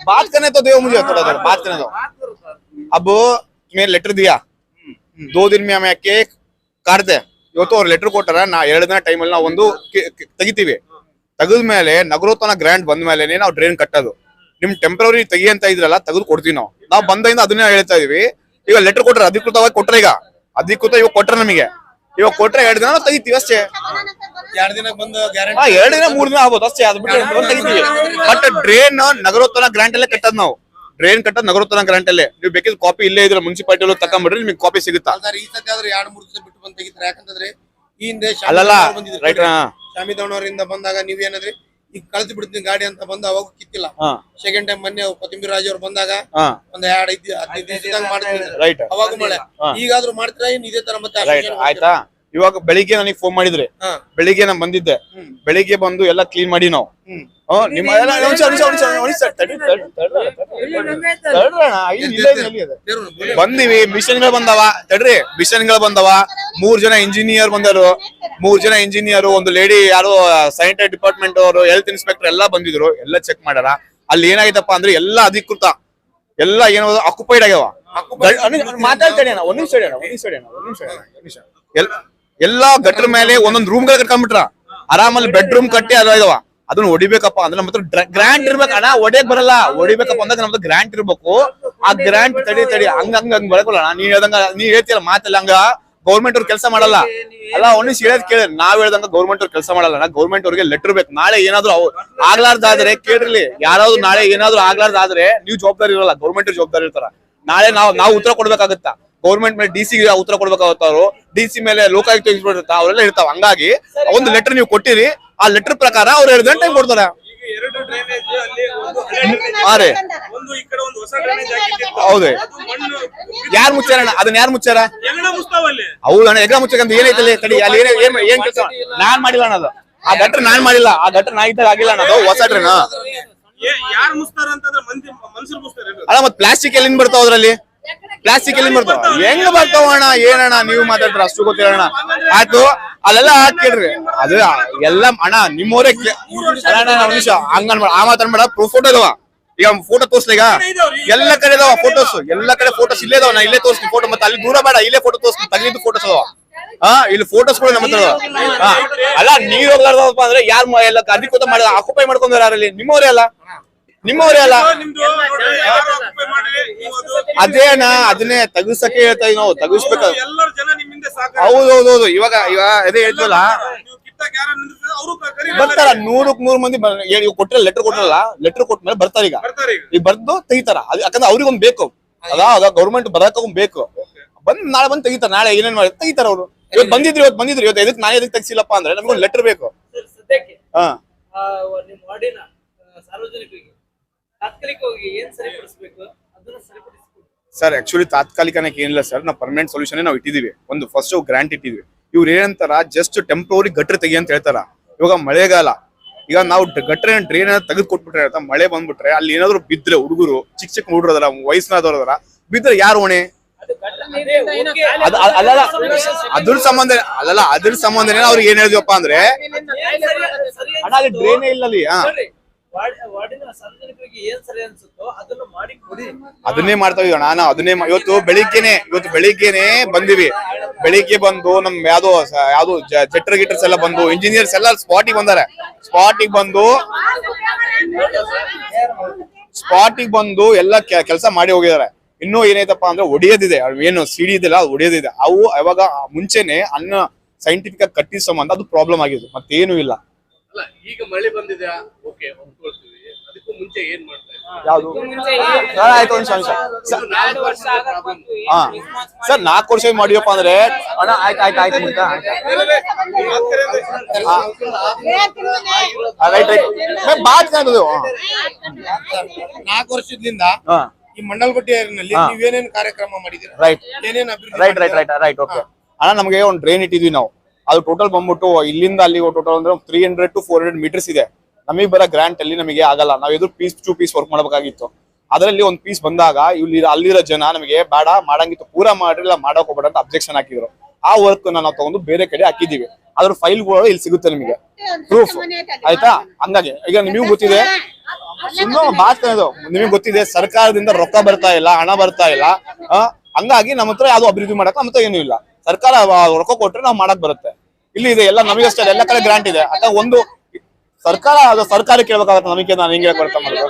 बात करने तो दो मुझे थोड़ा देर बात करने दो अब मैं लेटर दिया दो दिन में हमें ಕೇಕ್ ಕಾಡ್ದೆ ಇವತ್ತು ಅವ್ರು ಲೆಟರ್ ಕೊಟ್ಟಾರ ನಾ ಎರಡು ದಿನ ಟೈಮಲ್ಲಿ ನಾವು ಒಂದು ಕೆ- ಕೆ- ತೆಗಿತೀವಿ ತೆಗೆದ್ಮೇಲೆ ನಗರೋತ್ಥಾನ ಗ್ರಾಂಟ್ ಬಂದ್ಮೇಲೆ ನಾವು ಡ್ರೈನ್ ಕಟ್ಟೋದು ನಿಮ್ ಟೆಂಪ್ರವರಿ ತೆಗಿ ಅಂತ ಇದ್ರಲ್ಲ ತೆಗೆದು ಕೊಡ್ತೀವಿ ನಾವು. ನಾವು ಬಂದಿಂದ ಅದನ್ನೇ ಹೇಳ್ತಾ ಇದೀವಿ. ಈಗ ಲೆಟರ್ ಕೊಟ್ರೆ ಅಧಿಕೃತವಾಗಿ ಕೊಟ್ರೆ ಈಗ. ಅಧಿಕೃತ ಇವಾಗ ಕೊಟ್ರೆ ನಮಗೆ. ಇವಾಗ ಕೊಟ್ರೆ ಎರಡು ದಿನ ತೆಗಿತೀವಿ ಅಷ್ಟೇ. ಎರಡ್ ದಿನ ಎರಡು ದಿನ ಮೂರ್ ದಿನ ಆಗ್ಬೋದು ಅಷ್ಟೇ ಅದು ಬಿಟ್ಟು ತೆಗಿತೀವಿ. ಬಟ್ ಡ್ರೈನ್ ನಗರೋತ್ತರ ಗ್ರಾಂಟ್ ಅಲ್ಲೇ ಕಟ್ಟದ್ ನಾವು. ಡ್ರೈನ್ ಕಟ್ಟದ್ ನಗರೋತ್ತರ ಗ್ರಾಂಟ್ ಅಲ್ಲೇ. ನೀವು ಬೇಕಿದ್ರೆ ಕಾಪಿ ಇಲ್ಲೇ ಇದ್ರೆ ಮುನ್ಸಿಪಾಲಿಟಿ ತಕೊಂಡ್ಬಿಡ್ರಿ ನಿಮ್ಗೆ ಕಾಪಿ ಸಿಗುತ್ತಾ? ಈ ಸತಿ ಆದ್ರೆ ಎರಡ್ ಮೂರ್ ದಿವಸ ಬಿಟ್ಟು ಬಂದ್ ತೆಗಿತಾರೆ? ಯಾಕಂತಂದ್ರೆ ಈ ಹಿಂದೆ ಅಲ್ಲಲ್ಲ ರೈಟ್ ಶಾಮಿದವನವರಿಂದ ಬಂದಾಗ ನೀವೇನಂದ್ರಿ ಈಗ ಕಳ್ಸಿ ಬಿಡ್ತೀನಿ ಗಾಡಿ ಅಂತ ಬಂದ ಅವಾಗ ಕಿತ್ತಿಲ್ಲ ಸೆಕೆಂಡ್ ಟೈಮ್ ಮೊನ್ನೆ ಕೊತ್ತಂಬರಿ ರಾಜ ಅವ್ರು ಬಂದಾಗ ಒಂದ್ ಎರಡ್ ಐದ್ ಹದಿನೈದು ದಿವಸದಾಗ ಅವಾಗ ಮಳೆ. ಈಗಾದ್ರೂ ಮಾಡ್ತೀರಾ? ಇನ್ ಇದೇ ತರ ಮತ್ತೆ ಆಯ್ತಾ? ಇವಾಗ ಬೆಳಿಗ್ಗೆ ನನಗೆ ಫೋನ್ ಮಾಡಿದ್ರೆ. ಬೆಳಿಗ್ಗೆ ನಾನು ಬಂದಿದ್ದೆ. ಬೆಳಿಗ್ಗೆ ಬಂದು ಎಲ್ಲ ಕ್ಲೀನ್ ಮಾಡಿ ನಾವು. ನಿಮ್ಮ ಎಲ್ಲ ಬಂದಿವಿ ಮಿಷನ್ಗಳು ಬಂದವ ತಡ್ರಿ ಮಿಷನ್ಗಳು ಬಂದವ ಮೂರ್ ಜನ ಇಂಜಿನಿಯರ್ ಬಂದರು ಮೂರ್ ಜನ ಇಂಜಿನಿಯರ್ ಒಂದು ಲೇಡಿ ಯಾರು ಸ್ಯಾನಿಟರಿ ಡಿಪಾರ್ಟ್ಮೆಂಟ್ ಅವರು ಹೆಲ್ತ್ ಇನ್ಸ್ಪೆಕ್ಟರ್ ಎಲ್ಲಾ ಬಂದಿದ್ರು ಎಲ್ಲ ಚೆಕ್ ಮಾಡ್ಯಾರ. ಅಲ್ಲಿ ಏನಾಗಿತ್ತಪ್ಪ ಅಂದ್ರೆ ಎಲ್ಲಾ ಅಧಿಕೃತ ಎಲ್ಲ ಏನೋ ಅಕ್ಯುಪೈಡ್ ಆಗ್ಯಾವ. ಮಾತಾಡ್ತೇನೆ ಅಣ್ಣ ಒಂದ್ ನಿಮಿಷ ಒಂದ್ ನಿಮಿಷ ಒಂದ್ ನಿಮಿಷ ಅಣ್ಣ, ಒಂದ್ ನಿಮಿಷ. ಎಲ್- ಎಲ್ಲಾ ಗಟ್ರ ಮೇಲೆ ಒಂದೊಂದ್ ರೂಮ್ಗಳು ಕಟ್ಕೊಂಡ್ಬಿಟ್ರ. ಆರಾಮಲ್ಲಿ ಬೆಡ್ರೂಮ್ ಕಟ್ಟಿ ಅದ ಇದಾವ. ಅದನ್ನ ಹೊಡಿಬೇಕಪ್ಪ ಅಂದ್ರೆ ನಮ್ಮ ಹತ್ರ ಗ್ರಾಂಟ್ ಇರ್ಬೇಕು. ಅಣ್ಣ, ಹೊಡಿಯಕ್ ಬರಲ್ಲ. ಹೊಡಿಬೇಕಪ್ಪ ಅಂದ್ರೆ ನಮ್ದು ಗ್ರಾಂಟ್ ಇರ್ಬೇಕು. ಆ ಗ್ರಾಂಟ್ ತಡಿ ತಡಿ. ಹಂಗ ಹಂಗ ಹಂಗ ಬರಕಲ್ಲ ನೀ ಹೇಳ್ದಂಗ ನೀ ಹೇಳ್ತೀರ ಮಾತಲ್ಲ ಹಂಗ. ಗೌರ್ಮೆಂಟ್ ಅವ್ರು ಕೆಲಸ ಮಾಡಲ್ಲ. ಅಲ್ಲ ಒಂದ್ ಹೇಳದ್ ಕೇಳಿ. ನಾವ್ ಹೇಳ್ದಂಗ ಗೌರ್ಮೆಂಟ್ ಅವ್ರು ಕೆಲಸ ಮಾಡಲ್ಲ ಗೌರ್ಮೆಂಟ್ ಅವ್ರಿಗೆ ಲೆಟರ್ ಬೇಕು. ನಾಳೆ ಏನಾದ್ರು ಆಗ್ಲಾರ್ದಾದ್ರೆ ಕೇಳಿರ್ಲಿ. ಯಾರಾದ್ರೂ ನಾಳೆ ಏನಾದ್ರು ಆಗ್ಲಾರ್ದಾದ್ರೆ ನೀವು ಜವಾಬ್ದಾರಿ ಇರಲ್ಲ. ಗೌರ್ಮೆಂಟ್ ಜವಾಬ್ದಾರಿ ಇರ್ತಾರ. ನಾಳೆ ನಾವು ನಾವ್ ಉತ್ತರ ಕೊಡ್ಬೇಕಾಗತ್ತಾ. ಗೌರ್ಮೆಂಟ್ ಮೇಲೆ ಡಿ ಸಿ ಉತ್ತರ ಕೊಡ್ಬೇಕಾಗುತ್ತಾರೋ ಡಿಸಿ ಡಿ ಸಿ ಮೇಲೆ ಲೋಕಾಯುಕ್ತ ಇರ್ತಾ ಅವರೆಲ್ಲ ಇರ್ತಾವ. ಹಂಗಾಗಿ ಒಂದು ಲೆಟರ್ ನೀವು ಕೊಟ್ಟಿರಿ ಆ ಲೆಟರ್ ಪ್ರಕಾರ ಅವ್ರು ಎರಡು ಗಂಟೆ ಕೊಡ್ತಾರೆ. ಹೌದೇ ರೀ. ಒಂದು ಈ ಕಡೆ ಒಂದು ಹೊಸ ಡ್ರೈನೇಜ್ ಹೌದು. ಯಾರು ಮುಚ್ಚಾರಣ್ಣ ಅದನ್ನ ಯಾರು ಮುಚ್ಚಾರ? ಹೌದು ಅಣ್ಣ ಹೌದಣ್ಣ ಎಗ್ರ ಮುಚ್ಚಕಂತ ಏನೈತಲ್ಲಿ ತಡಿ ಅಲ್ಲಿ ಏನ್ ಏನ್ ಕೆಲಸ? ನಾನ್ ಮಾಡಿಲ್ಲ ಅಣ್ಣ ಅದು. ಆ ಗಟ್ರ ನಾನ್ ಮಾಡಿಲ್ಲ. ಆ ಗಟ್ರ ನಾ ಇದ್ದಾಗ ಆಗಿಲ್ಲ ಅಣ್ಣ ಅದು. ಹೊಸ ಡ್ರೈನ್ ಯಾರು ಮುಸ್ತಾರ ಅಂತಂದ್ರೆ ಮಂದಿ ಮನುಷ್ಯರು ಅಲ್ಲ ಮತ್ ಪ್ಲಾಸ್ಟಿಕ್ ಎಲ್ಲಿಂದ ಬರ್ತಾವ ಅದ್ರಲ್ಲಿ? ಪ್ಲಾಸ್ಟಿಕ್ ಎಲ್ಲಿ ಬರ್ತಾವ? ಹೆಂಗ್ ಬರ್ತಾವ ಅಣ್ಣ? ಏನಣ್ಣ? ನೀವು ಮಾತಾಡ್ರ ಅಷ್ಟು ಗೊತ್ತಿರೋಣ ಆಯ್ತು ಅಲ್ಲೆಲ್ಲ ಹಾಕಿಡ್ರಿ ಅದು ಎಲ್ಲ ಅಣ್ಣ ನಿಮ್ಮವರೇ ನಿಮಿಷ. ಹಂಗ ಆ ಮಾತಾಡ್ಬೇಡ ಫೋಟೋ ಇದಾವ. ಈಗ ಫೋಟೋ ತೋರ್ಸ್ಲ ಈಗ. ಎಲ್ಲ ಕಡೆ ಇದಾವ ಫೋಟೋಸ್ ಎಲ್ಲ ಕಡೆ ಫೋಟೋಸ್ ಇಲ್ಲೇ ಇದಾವ. ನಾ ಇಲ್ಲೇ ತೋರಿಸ್ತೀನಿ ಫೋಟೋ ಮತ್ತೆ ಅಲ್ಲಿ ದೂರ ಬೇಡ. ಇಲ್ಲೇ ಫೋಟೋ ತೋರಿಸ್ತೀನಿ. ತಗ್ಲಿದ್ದು ಫೋಟೋಸ್ ಅದಾವ. ಹಾ ಇಲ್ಲಿ ಫೋಟೋಸ್ ಕೂಡ ನಮ್ಮ ಹತ್ರ ಅಲ್ಲ ನೀರ್ ಹೋಗ್ಲಾರ್ದಪ್ಪ ಅಂದ್ರೆ ಯಾರು ಎಲ್ಲ ಅಧಿಕೃತ ಮಾಡಿದ ಆಕ್ಯುಪೈ ಮಾಡ್ಕೊಂಡ್ರೆ ಯಾರಲ್ಲಿ? ನಿಮ್ಮವರೇ ಅಲ್ಲ? ನಿಮ್ಮವರೇ ಅಲ್ಲ? ಅದೇನ ಯಾರು occupy ಮಾಡಿ ಅದು- ಅದೇ ಅಣ್ಣ ಅದನ್ನೇ ತಗಸಕ್ಕೆ ಹೇಳ್ತಾ ಇದೀವಿ ನಾವು ತಗಸ್ಬೇಕ ಹೌದ್ ಹೌದ್ ಹೌದು ಸಾಕು ಹೌದೌದೌದು ಇವಾಗ ಇವಾಗ ಅದೇ ಹೇಳ್ತಲ್ಲ ಬರ್ತಾರ ನೂರಕ್ ನೂರ್ ಮಂದಿ ಬರ್- ಲೆಟರ್ ಇವಾಗ ಕೊಟ್ರೆ ಲೆಟರ್ ಕೊಟ್ಟ ಲೆಟರ್ ಕೊಟ್ಮೇಲೆ ಬರ್ತಾರ ಈಗ. ಬರ್ತಾರೆ ಈಗ. ಈಗ ಬರ್ದು ತೆಗಿತಾರ. ಅದು ಯಾಕಂದ್ರೆ ಅವ್ರಿಗೊಂದ್ ಬೇಕು. ಅದ ಅದ ಗೌರ್ಮೆಂಟ್ ಬರಕೊಂಡ್ ಬೇಕು. ಬಂದ್ ನಾಳೆ ಬಂದ್ ತೆಗಿತಾರ ನಾಳೆ ಏನೇನ್ ಮಾಡಿ ತೆಗಿತಾರ ಅವ್ರು. ಇವತ್ತು ಬಂದಿದ್ರು ಇವತ್ತು ಬಂದಿದ್ರು ಇವತ್ತು ಎದಕ್ ನಾನೇ ಎದಕ್ ತೆಗ್ಸಿಲ್ಲಪ್ಪ ಅಂದ್ರೆ ನಮ್ಗೊಂದು ಲೆಟರ್ ಬೇಕು. ಹಾ. ಹಾ ತಾತ್ಕಾಲಿಕವಾಗಿ ಏನ್ ಸರಿಪಡಿಸ್ಬೇಕು? ಅದನ್ನ ಸರಿಪಡಿಸ್ಬೇಕು. ಸರ್ ಆಕ್ಚುಲಿ ತಾತ್ಕಾಲಿಕನಕ್ಕೆ ಏನಿಲ್ಲ ಸರ್ ನಾವು ಪರ್ಮನೆಂಟ್ ಸೊಲ್ಯೂಷನ್ ನಾವು ಇಟ್ಟಿದೀವಿ. ಒಂದು ಫಸ್ಟ್ ಗ್ರಾಂಟ್ ಇಟ್ಟಿದ್ವಿ. ಇವ್ರು ಏನಂತಾರ ಜಸ್ಟ್ ಟೆಂಪ್ರವರಿ ಗಟ್ರ ತೆಗಿ ಅಂತ ಹೇಳ್ತಾರ. ಇವಾಗ ಮಳೆಗಾಲ. ಈಗ ನಾವು ಗಟ್ರೆ ಡ್ರೈನ್ ತೆಗೆದು ಕೊಟ್ಬಿಟ್ರೆ ಹೇಳ್ತಾ ಮಳೆ ಬಂದ್ಬಿಟ್ರೆ ಅಲ್ಲಿ ಏನಾದ್ರು ಬಿದ್ರೆ ಹುಡುಗರು ಚಿಕ್ಕ ಚಿಕ್ಕ ಹುಡುಗರು ಅದರ. ವಯಸ್ಸಿನಾದವ್ರು ಬಿದ್ರೆ ಯಾರು ಹೊಣೆ? ಅಲ್ಲಲ್ಲ. ಅದ್ರ ಸಂಬಂಧ ಅಲ್ಲಲ್ಲ ಅದ್ರ ಸಂಬಂಧನೇ ಅವ್ರಿಗೆ ಏನ್ ಹೇಳಿದ್ವಪ್ಪ ಅಂದ್ರೆ ಡ್ರೈನೇ ಇಲ್ಲ ಅದನ್ನ ಮಾಡ್ತಾ ಇದೀವಿ ನಾನು ಅದನ್ನೇ ಇವತ್ತು ಬೆಳಿಗ್ಗೆನೆ ಇವತ್ತು ಬೆಳಿಗ್ಗೆನೆ ಬಂದಿವಿ. ಬೆಳಿಗ್ಗೆ ಬಂದು ನಮ್ ಯಾವ್ದೋ ಯಾವ್ದು ಜೆಟ್ರ್ ಗಿಟರ್ಸ್ ಎಲ್ಲ ಬಂದು ಇಂಜಿನಿಯರ್ಸ್ ಎಲ್ಲ ಸ್ಪಾಟಿಗೆ ಬಂದಾರೆ. ಸ್ಪಾಟಿಗೆ ಬಂದು ಸ್ಪಾಟಿಗೆ ಬಂದು ಎಲ್ಲ ಕೆಲಸ ಮಾಡಿ ಹೋಗಿದ್ದಾರೆ ಇನ್ನೂ ಏನೈತಪ್ಪ ಅಂದ್ರೆ ಒಡೆಯೋದಿದೆ. ಏನು ಸಿಡಿ ಇದೆಲ್ಲ ಅದು ಒಡೆಯೋದಿದೆ. ಅವು ಯಾವಾಗ ಮುಂಚೆನೆ ಅನ್ನ ಸೈಂಟಿಫಿಕ್ ಆಗಿ ಕಟ್ಟಿದ ಸಂಬಂಧ ಅದು ಪ್ರಾಬ್ಲಮ್ ಆಗಿದೆ ಮತ್ತೇನು ಇಲ್ಲ. ಅಲ್ಲ ಈಗ ಮಳೆ ಬಂದಿದೆ ಓಕೆ ಒಪ್ಕೊಳ್ತೀವಿ. ಅದಕ್ಕೂ ಮುಂಚೆ ಏನ್ ಮಾಡ್ತಾ ಇದ್ರಿ? ಯಾವ್ದು? ಹಾ, ಆಯ್ತು ಒಂದ್ ನಿಮಿಷ. ಹಾ. ಸರ್ ನಾಲ್ಕು ವರ್ಷ ಮಾಡಿಯಪ್ಪ ಅಂದ್ರೆ ಅಣ್ಣ ಆಯ್ತು ಆಯ್ತು ಆಯ್ತು ಮುಂದೆ ರೈಟ್ ರೈಟ್. ಬಾತ್ ಕಾಣದು ನಾಲ್ಕು ವರ್ಷದಿಂದ ಈ ಮಂಡಲ್ಪಟ್ಟಿ ಏರಿನಲ್ಲಿ ನೀವೇನೇನು ಕಾರ್ಯಕ್ರಮ ಮಾಡಿದ್ದೀರಾ? ರೈಟ್. ಏನೇನ್ ಅಭಿವೃದ್ಧಿ right right right right okay. ಅಣ್ಣ ನಮಗೆ ಒಂದು ಡ್ರೈನ್ ಇಟ್ಟಿದ್ವಿ ನಾವು. ಅದು ಟೋಟಲ್ ಬಂದ್ಬಿಟ್ಟು ಇಲ್ಲಿಂದ ಅಲ್ಲಿಗೆ ಟೋಟಲ್ ಅಂದ್ರೆ three hundred to four hundred metres ಇದೆ. ನಮಗೆ ಬರೋ ಗ್ರಾಂಟ್ ಅಲ್ಲಿ ನಮಗೆ ಆಗಲ್ಲ. ನಾವು ಎದುರು ಪೀಸ್ ಟು ಪೀಸ್ ವರ್ಕ್ ಮಾಡಬೇಕಾಗಿತ್ತು. ಅದರಲ್ಲಿ ಒಂದು ಪೀಸ್ ಬಂದಾಗ ಇಲ್ಲಿ ಅಲ್ಲಿರೋ ಜನ ನಮಗೆ ಬೇಡ, ಮಾಡಂಗಿತ್ತು. ಪೂರಾ ಇಲ್ಲ ಮಾಡಕ್ ಹೋಗ್ಬೇಡ ಅಂತ ಅಬ್ಜೆಕ್ಷನ್ ಹಾಕಿದ್ರು. ಆ ವರ್ಕ್ ನಾವು ತಗೊಂಡು ಬೇರೆ ಕಡೆ ಹಾಕಿದೀವಿ. ಅದ್ರ ಫೈಲ್ಗಳು ಇಲ್ಲಿ ಸಿಗುತ್ತೆ ನಿಮಗೆ. ಪ್ರೂಫ್ ಆಯ್ತಾ? ಹಂಗಾಗಿ. ಈಗ ನಿಮಗೂ ಗೊತ್ತಿದೆ. ಸುಮ್ಮನೆ ಮಾತು ನಿಮಗೆ ಗೊತ್ತಿದೆ, ಸರ್ಕಾರದಿಂದ ರೊಕ್ಕ ಬರ್ತಾ ಇಲ್ಲ, ಹಣ ಬರ್ತಾ ಇಲ್ಲ. ಹಂಗಾಗಿ ನಮ್ಮ ಹತ್ರ ಯಾವ್ದು ಅಭಿವೃದ್ಧಿ ಮಾಡಕ್ ನಮ್ಮ ಹತ್ರ ಏನೂ ಇಲ್ಲ. ಸರ್ಕಾರ ರೊಕ್ಕ ಕೊಟ್ರೆ ನಾವು ಮಾಡಕ್ ಬರುತ್ತೆ. ಇಲ್ಲಿ ಇದೆ, ಎಲ್ಲ ನಮಗಷ್ಟೇ ಅಷ್ಟೇ ಎಲ್ಲ ಕಡೆ ಗ್ರಾಂಟ್ ಇದೆ. ಅಥವಾ ಒಂದು ಸರ್ಕಾರ ಅದು ಸರ್ಕಾರ ಕೇಳ್ಬೇಕಾಗತ್ತೆ ನಮಗೆ, ನಾನು ಹಿಂಗೆ ಕೊಡ್ತಾ ಮಾಡೋದು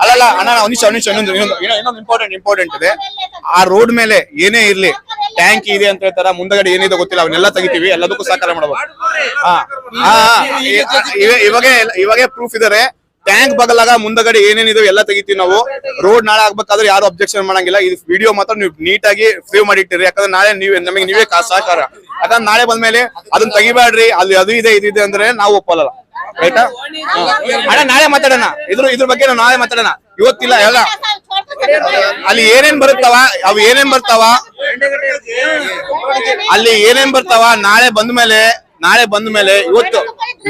ಅಲ್ಲಲ್ಲ, ಅಣ್ಣ ಒಂದ್ ನಿಮಿಷ ಒಂದ್ ನಿಮಿಷ, ಇನ್ನೊಂದು ಇನ್ನೊಂದು ಇಂಪಾರ್ಟೆಂಟ್ ಇಂಪಾರ್ಟೆಂಟ್ ಇದೆ. ಆ ರೋಡ್ ಮೇಲೆ ಏನೇ ಇರ್ಲಿ ಟ್ಯಾಂಕ್ ಇದೆ ಅಂತ ಹೇಳ್ತಾರ, ಮುಂದಗಡೆ ಏನಿದೆ ಗೊತ್ತಿಲ್ಲ, ಅವನ್ನೆಲ್ಲ ತೆಗಿತೀವಿ, ಎಲ್ಲದಕ್ಕೂ ಸಹಕಾರ ಮಾಡಬಹುದು ಹಾ ಇವಾಗೆ ಇವಾಗೆ ಪ್ರೂಫ್ ಇದಾರೆ. ಟ್ಯಾಂಕ್ ಬಗಲಾಗ ಮುಂದಗಡೆ ಏನೇನಿದೆ ಎಲ್ಲ ತೆಗಿತೀವಿ ನಾವು. ರೋಡ್ ನಾಳೆ ಆಗ್ಬೇಕಾದ್ರೆ ಯಾರು ಅಬ್ಜೆಕ್ಷನ್ ಮಾಡಂಗಿಲ್ಲ. ಇದು ವಿಡಿಯೋ ಮಾತ್ರ ನೀವು ನೀಟಾಗಿ ಸೇವ್ ಮಾಡಿಟ್ಟಿರಿ. ಯಾಕಂದ್ರೆ ನಾಳೆ ನೀವು ನಮಗೆ ನೀವೇ ಸಹಕಾರ. ಯಾಕಂದ್ರೆ ನಾಳೆ ಬಂದ್ಮೇಲೆ ಅದನ್ನ ತೆಗಿಬೇಡ್ರಿ. ಅಲ್ಲಿ ಅದು ಇದೆ ಇದಿದೆ ಇದೆ ಅಂದ್ರೆ ನಾವು ಒಪ್ಪಲ್ಲ. ರೈಟಾ ಅಣ್ಣ, ನಾಳೆ ಮಾತಾಡೋಣ. ಇದ್ರ ಇದ್ರ ಬಗ್ಗೆ ನಾವು ನಾಳೆ ಮಾತಾಡೋಣ. ಇವತ್ತಿಲ್ಲ, ಎಲ್ಲ. ಅಲ್ಲಿ ಏನೇನ್ ಬರುತ್ತಾವ? ಅವು ಏನೇನ್ ಬರ್ತಾವ? ಅಲ್ಲಿ ಏನೇನ್ ಬರ್ತಾವ? ನಾಳೆ ಬಂದ ಮೇಲೆ ನಾಳೆ ಬಂದ ಮೇಲೆ ಇವತ್ತು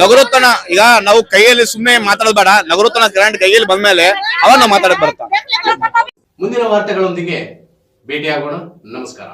ನಗರೋತ್ತನ, ಈಗ ನಾವು ಕೈಯಲ್ಲಿ ಸುಮ್ಮನೆ ಮಾತಾಡೋದ್ ಬೇಡ, ನಗರೋತ್ತನ ಗ್ರಾಂಡ್ ಕೈಯಲ್ಲಿ ಬಂದ ಮೇಲೆ ಅವನ್ನ ಮಾತಾಡಕ್ ಬರುತ್ತಾ. ಮುಂದಿನ ವಾರ್ತೆಗಳೊಂದಿಗೆ ಭೇಟಿಯಾಗೋಣ. ನಮಸ್ಕಾರ.